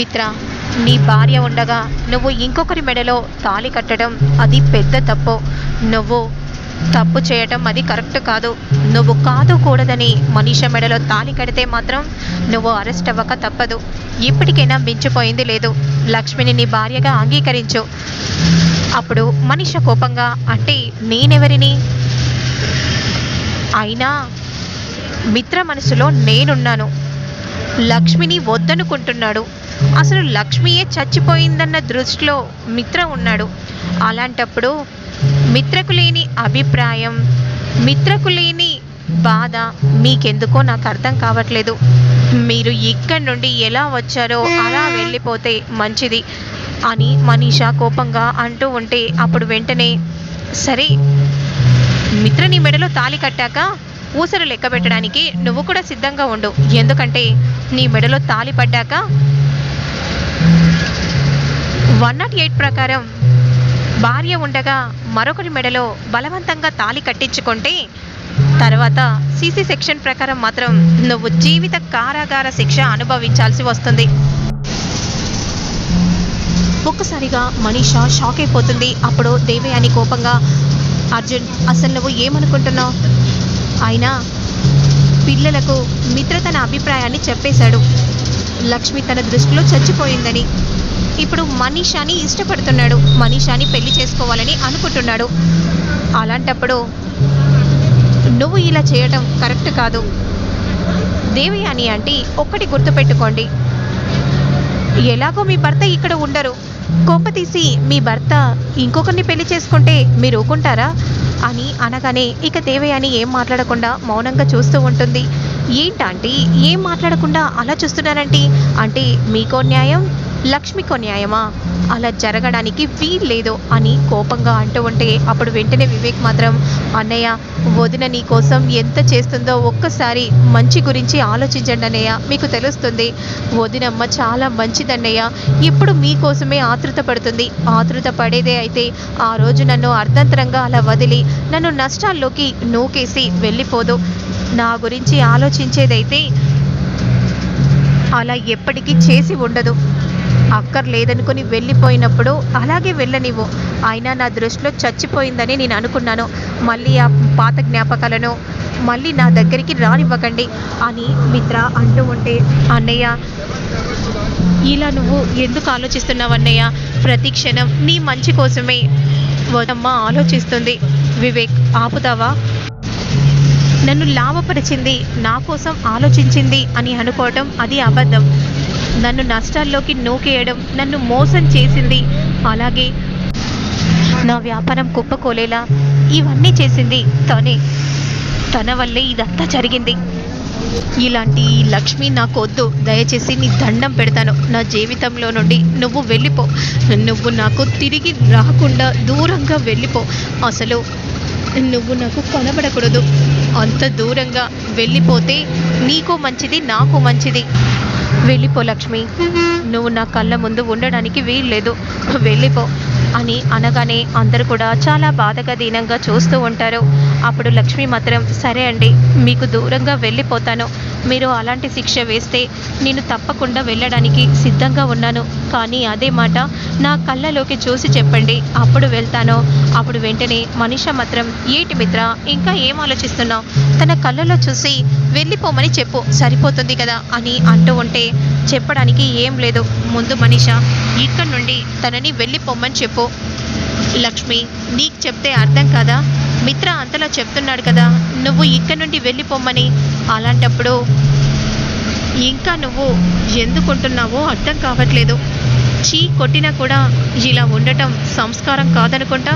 మిత్ర నీ భార్య ఉండగా నువ్వు ఇంకొకరి మెడలో తాళి కట్టడం అది పెద్ద తప్పు. నువ్వు తప్పు చేయటం అది కరెక్ట్ కాదు. నువ్వు కాదు కూడదని మనిష మెడలో తాళి కడితే మాత్రం నువ్వు అరెస్ట్ అవ్వక తప్పదు. ఇప్పటికైనా మించిపోయింది లేదు. లక్ష్మిని నీ భార్యగా అంగీకరించు. అప్పుడు మనిష కోపంగా అంటే నేనెవరిని? అయినా మిత్ర మనసులో నేనున్నాను. లక్ష్మిని వద్దనుకుంటున్నాడు. అసలు లక్ష్మియే చచ్చిపోయిందన్న దృష్టిలో మిత్ర ఉన్నాడు. అలాంటప్పుడు మిత్రకు లేని అభిప్రాయం మిత్రకు లేని బాధ మీకెందుకో నాకు అర్థం కావట్లేదు. మీరు ఇక్కడి నుండి ఎలా వచ్చారో అలా వెళ్ళిపోతే మంచిది అని మనీషా కోపంగా అంటూ ఉంటే అప్పుడు వెంటనే సరే మిత్రని మెడలో తాళి కట్టాక ఊసలు లెక్క పెట్టడానికి నువ్వు కూడా సిద్ధంగా ఉండు. ఎందుకంటే నీ మెడలో తాళి పడ్డాక? వన్ నాట్ ఎయిట్ ప్రకారం భార్య ఉండగా మరొకరి మెడలో బలవంతంగా తాళి కట్టించుకుంటే తర్వాత సీసీ సెక్షన్ ప్రకారం మాత్రం నువ్వు జీవిత కారాగార శిక్ష అనుభవించాల్సి వస్తుంది. ఒక్కసారిగా మనీషా షాక్ అయిపోతుంది. అప్పుడు దేవయాని కోపంగా అర్జున్ అసలు నువ్వు ఏమనుకుంటున్నావు? అయినా పిల్లలకు మిత్ర తన అభిప్రాయాన్ని చెప్పేశాడు. లక్ష్మి తన దృష్టిలో చచ్చిపోయిందని. ఇప్పుడు మనీషాని ఇష్టపడుతున్నాడు. మనీషాని పెళ్ళి చేసుకోవాలని అనుకుంటున్నాడు. అలాంటప్పుడు నువ్వు ఇలా చేయటం కరెక్ట్ కాదు. దేవయాని అంటే ఒక్కటి గుర్తుపెట్టుకోండి. ఎలాగో మీ భర్త ఇక్కడ ఉండరు. కోప తీసి మీ భర్త ఇంకొకరిని పెళ్ళి చేసుకుంటే మీరు ఊకుంటారా అని అనగానే ఇక దేవయాని ఏం మాట్లాడకుండా మౌనంగా చూస్తూ ఉంటుంది. ఏంటంటే ఏం మాట్లాడకుండా అలా చూస్తున్నారంటే? అంటే మీకో న్యాయం లక్ష్మికో న్యాయమా? అలా జరగడానికి వీల్లేదు అని కోపంగా అంటూ ఉంటే అప్పుడు వెంటనే వివేక్ మాత్రం అన్నయ్య వదిన నీ కోసం ఎంత చేస్తుందో ఒక్కసారి మంచి గురించి ఆలోచించండి అన్నయ్య మీకు తెలుస్తుంది. వదినమ్మ చాలా మంచిదన్నయ్య. ఇప్పుడు మీకోసమే ఆతృత పడుతుంది. ఆతృత పడేదే అయితే ఆ రోజు నన్ను అర్ధంతరంగా అలా వదిలి నన్ను నష్టాల్లోకి నూకేసి వెళ్ళిపోదు. నా గురించి ఆలోచించేదైతే అలా ఎప్పటికీ చేసి ఉండదు. అక్కర్లేదనుకుని వెళ్ళిపోయినప్పుడు అలాగే వెళ్ళనివ్వు. అయినా నా దృష్టిలో చచ్చిపోయిందని నేను అనుకున్నాను. మళ్ళీ ఆ పాత జ్ఞాపకాలను మళ్ళీ నా దగ్గరికి రానివ్వకండి అని మిత్ర అంటూ ఉంటే అన్నయ్య ఇలా నువ్వు ఎందుకు ఆలోచిస్తున్నావు అన్నయ్య? ప్రతి క్షణం నీ మంచి కోసమే. వదమ్మ ఆలోచిస్తుంది వివేక్. ఆపుతావా? నన్ను లాభపరిచింది నా కోసం ఆలోచించింది అని అనుకోవటం అది అబద్ధం. నన్ను నష్టాల్లోకి నూకేయడం నన్ను మోసం చేసింది. అలాగే నా వ్యాపారం కుప్పకోలేలా ఇవన్నీ చేసింది తనే. తన వల్లే ఇదంతా జరిగింది. ఇలాంటి ఈ లక్ష్మి నాకు వద్దు దయచేసి నీ దండం పెడతాను. నా జీవితంలో నుండి నువ్వు వెళ్ళిపో. నువ్వు నాకు తిరిగి రాకుండా దూరంగా వెళ్ళిపో. అసలు నువ్వు నాకు కనబడకూడదు. అంత దూరంగా వెళ్ళిపోతే నీకు మంచిది నాకు మంచిది. వెళ్ళిపో లక్ష్మి. నువ్వు నా కళ్ళ ముందు ఉండడానికి వీల్లేదు. వెళ్ళిపో అని అనగానే అందరూ కూడా చాలా బాధగా దీనంగా చూస్తూ ఉంటారు. అప్పుడు లక్ష్మి మాత్రం సరే అండి మీకు దూరంగా వెళ్ళిపోతాను. మీరు అలాంటి శిక్ష వేస్తే నేను తప్పకుండా వెళ్ళడానికి సిద్ధంగా ఉన్నాను. కానీ అదే మాట నా కళ్ళలోకి చూసి చెప్పండి. అప్పుడు వెళ్తాను. అప్పుడు వెంటనే మనిష మాత్రం ఏటి మిత్ర ఇంకా ఏం ఆలోచిస్తున్నావు? తన కళ్ళలో చూసి వెళ్ళిపోమని చెప్పు. సరిపోతుంది కదా? అని అంటూ ఉంటే చెప్పడానికి ఏం లేదు. ముందు మనిష ఇక్కడ నుండి తనని వెళ్ళిపోమని చెప్పు. లక్ష్మి నీకు చెప్తే అర్థం కదా? మిత్ర అంతలా చెప్తున్నాడు కదా నువ్వు ఇక్కడ నుండి వెళ్ళిపోమ్మని. అలాంటప్పుడు ఇంకా నువ్వు ఎందుకుంటున్నావో అర్థం కావట్లేదు. చీ కొట్టినా కూడా ఇలా ఉండటం సంస్కారం కాదనుకుంటా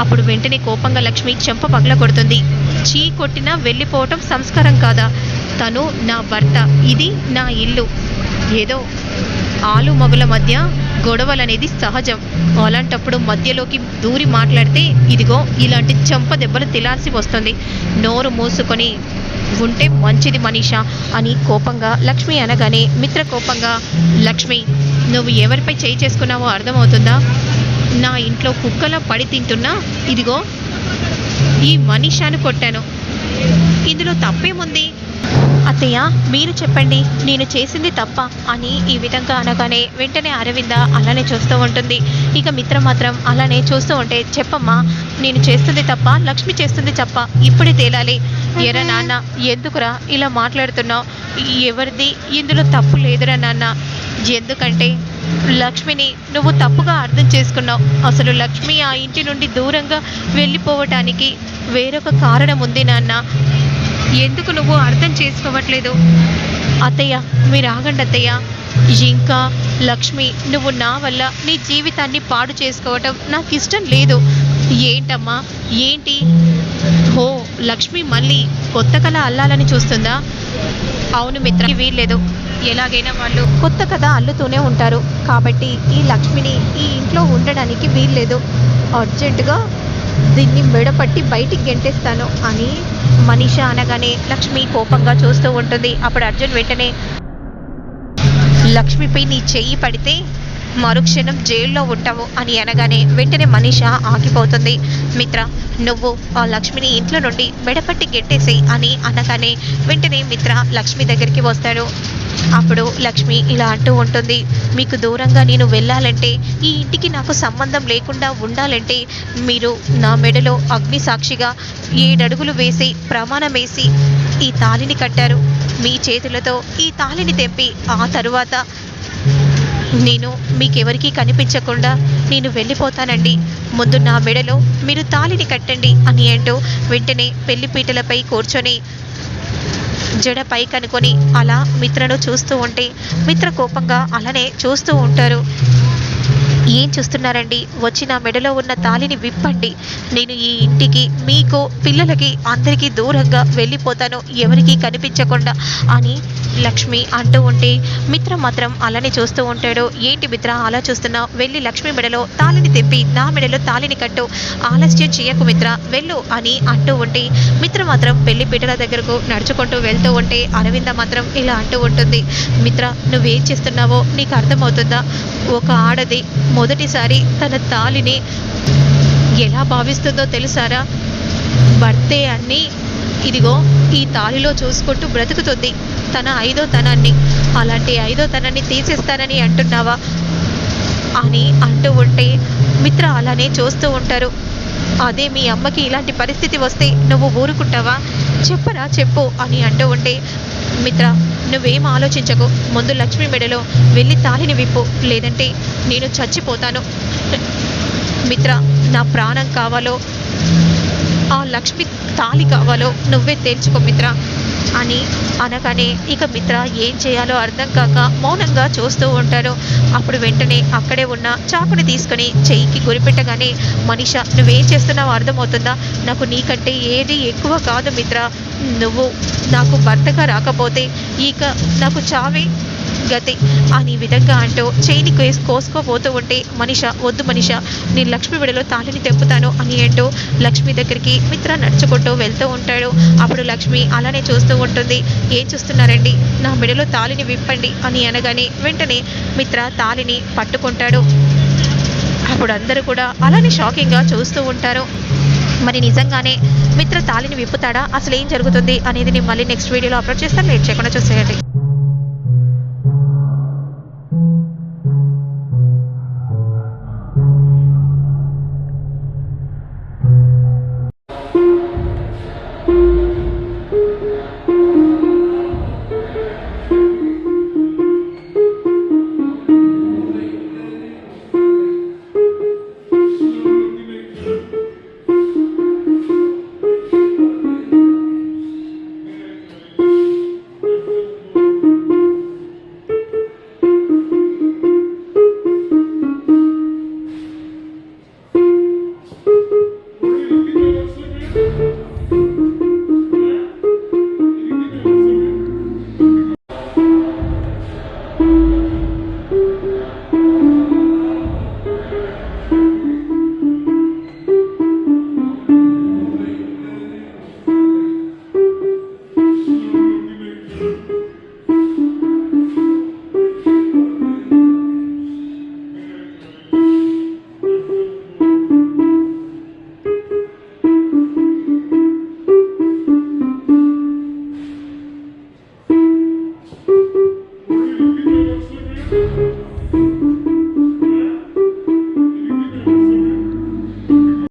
అప్పుడు వెంటనే కోపంగా లక్ష్మి చెంప పగల కొడుతుంది. చీ కొట్టినా వెళ్ళిపోవటం సంస్కారం కాదా? తను నా భర్త ఇది నా ఇల్లు. ఏదో ఆలు మగుల మధ్య గొడవలు అనేది సహజం. అలాంటప్పుడు మధ్యలోకి దూరి మాట్లాడితే ఇదిగో ఇలాంటి చెంప దెబ్బలు తిలాల్సి వస్తుంది. నోరు మూసుకొని ఉంటే మంచిది మనీషా అని కోపంగా లక్ష్మి అనగానే మిత్ర కోపంగా లక్ష్మి నువ్వు ఎవరిపై చేయి చేసుకున్నావో అర్థమవుతుందా? నా ఇంట్లో కుక్కలా పడి తింటున్నా ఇదిగో ఈ మనీషాను కొట్టాను. ఇందులో తప్పేముంది? అత్తయ్య మీరు చెప్పండి నేను చేసింది తప్ప అని ఈ విధంగా అనగానే వెంటనే అరవింద అలానే చూస్తూ ఉంటుంది. ఇక మిత్ర మాత్రం అలానే చూస్తూ ఉంటే చెప్పమ్మా నేను చేస్తుంది తప్ప లక్ష్మి చేస్తుంది తప్ప ఇప్పుడే తేలాలి. ఎరా నాన్న ఎందుకురా ఇలా మాట్లాడుతున్నావు? ఎవరిది? ఇందులో తప్పు లేదురా నాన్న. ఎందుకంటే లక్ష్మిని నువ్వు తప్పుగా అర్థం చేసుకున్నావు. అసలు లక్ష్మి ఆ ఇంటి నుండి దూరంగా వెళ్ళిపోవటానికి వేరొక కారణం ఉంది నాన్న. ఎందుకు నువ్వు అర్థం చేసుకోవట్లేదు? అత్తయ్య మీరు ఆగండి అత్తయ్య. ఇంకా లక్ష్మి నువ్వు నా వల్ల నీ జీవితాన్ని పాడు చేసుకోవటం నాకు ఇష్టం లేదు. ఏంటమ్మా? ఏంటి? ఓ లక్ష్మి మళ్ళీ కొత్త కళ అల్లాలని చూస్తుందా? అవును మిత్ర వీల్లేదు. ఎలాగైనా వాళ్ళు కొత్త కథ అల్లుతూనే ఉంటారు. కాబట్టి ఈ లక్ష్మిని ఈ ఇంట్లో ఉండడానికి వీల్లేదు. అర్జెంటుగా దీన్ని మెడపట్టి బయటికి గెంటేస్తాను అని మనీష అనగానే లక్ష్మి కోపంగా చూస్తూ ఉంటుంది. అప్పుడు అర్జున్ వెంటనే లక్ష్మిపై నీ చెయ్యి పడితే మరుక్షణం జైల్లో ఉంటావు అని అనగానే వెంటనే మనీష ఆగిపోతుంది. మిత్ర నువ్వు ఆ లక్ష్మిని ఇంట్లో నుండి మెడపట్టి గెట్టేసేయి అని అనగానే వెంటనే మిత్ర లక్ష్మి దగ్గరికి వస్తాడు. అప్పుడు లక్ష్మి ఇలా అంటూ ఉంటుంది మీకు దూరంగా నేను వెళ్ళాలంటే ఈ ఇంటికి నాకు సంబంధం లేకుండా ఉండాలంటే మీరు నా మెడలో అగ్ని సాక్షిగా ఏడడుగులు వేసి ప్రమాణం వేసి ఈ తాళిని కట్టారు. మీ చేతులతో ఈ తాళిని తెంపి ఆ తరువాత నేను మీకెవరికీ కనిపించకుండా నేను వెళ్ళిపోతానండి. ముందు నా మెడలో మీరు తాళిని కట్టండి అని అంటూ వెంటనే పెళ్ళిపీటలపై కూర్చొని జడ పై కనుకొని అలా మిత్రను చూస్తూ ఉంటే మిత్ర కోపంగా అలానే చూస్తూ ఉంటారు. ఏం చూస్తున్నారండి? వచ్చి నా మెడలో ఉన్న తాళిని విప్పండి. నేను ఈ ఇంటికి మీకు పిల్లలకి అందరికీ దూరంగా వెళ్ళిపోతాను. ఎవరికీ కనిపించకుండా అని లక్ష్మి అంటూ ఉంటే మిత్ర మాత్రం అలానే చూస్తూ ఉంటాడు. ఏంటి మిత్ర అలా చూస్తున్నావు వెళ్ళి లక్ష్మి మెడలో తాళిని తెప్పి నా మెడలో తాళిని కట్టు. ఆలస్యం చేయకు మిత్ర వెళ్ళు అని అంటూ ఉంటే మిత్ర మాత్రం పెళ్ళి పీటల దగ్గరకు నడుచుకుంటూ వెళ్తూ ఉంటే అరవింద మాత్రం ఇలా అంటూ ఉంటుంది. మిత్ర నువ్వేం చేస్తున్నావో నీకు అర్థమవుతుందా? ఒక ఆడది మొదటిసారి తన తాలిని ఎలా భావిస్తుందో తెలుసారా? భర్తే అన్నీ ఇదిగో ఈ తాలిలో చూసుకుంటూ బ్రతుకుతుంది. తన ఐదో తనాన్ని. అలాంటి ఐదో తనాన్ని తీసేస్తానని అంటున్నావా? అని అంటూ ఉంటే మిత్ర అలానే చూస్తూ ఉంటారు. అదే మీ అమ్మకి ఇలాంటి పరిస్థితి వస్తే నువ్వు ఊరుకుంటావా? చెప్పరా చెప్పు అని అంటూ ఉంటే మిత్ర నువ్వేం ఆలోచించకు. ముందు లక్ష్మి మెడలో వెళ్ళి తాళిని విప్పు. లేదంటే నేను చచ్చిపోతాను. మిత్ర నా ప్రాణం కావాలో ఆ లక్ష్మి తాళి కావాలో నువ్వే తేల్చుకో మిత్ర అని అనగానే ఇక మిత్ర ఏం చేయాలో అర్థం కాక మౌనంగా చూస్తూ ఉంటారు అప్పుడు వెంటనే అక్కడే ఉన్న చాకుని తీసుకొని చెయ్యికి గురిపెట్టగానే మనిష నువ్వేం చేస్తున్నావు అర్థమవుతుందా? నాకు నీకంటే ఏది ఎక్కువ కాదు మిత్ర. నువ్వు నాకు భర్తగా రాకపోతే ఇక నాకు చావే గతి. అని విధంగా అంటూ చేయిని కేసు కోసుకోబోతూ ఉంటే మనిష వద్దు మనిష నేను లక్ష్మి విడలో తాళిని తెప్పుతాను అని అంటూ లక్ష్మి దగ్గరికి మిత్ర నడుచుకుంటూ వెళ్తూ ఉంటాడు. అప్పుడు లక్ష్మి అలానే చూస్తూ ఉంటుంది. ఏం చూస్తున్నారండి? నా మెడలో తాళిని విప్పండి అని అనగానే వెంటనే మిత్ర తాళిని పట్టుకుంటాడు. అప్పుడు అందరూ కూడా అలానే షాకింగ్గా చూస్తూ ఉంటారు. మరి నిజంగానే మిత్ర తాళిని విప్పుతాడా? అసలు ఏం జరుగుతుంది? అనేది నేను మళ్ళీ నెక్స్ట్ వీడియోలో అప్లోడ్ చేస్తాను. లేట్ చేయకుండా చూసేయండి.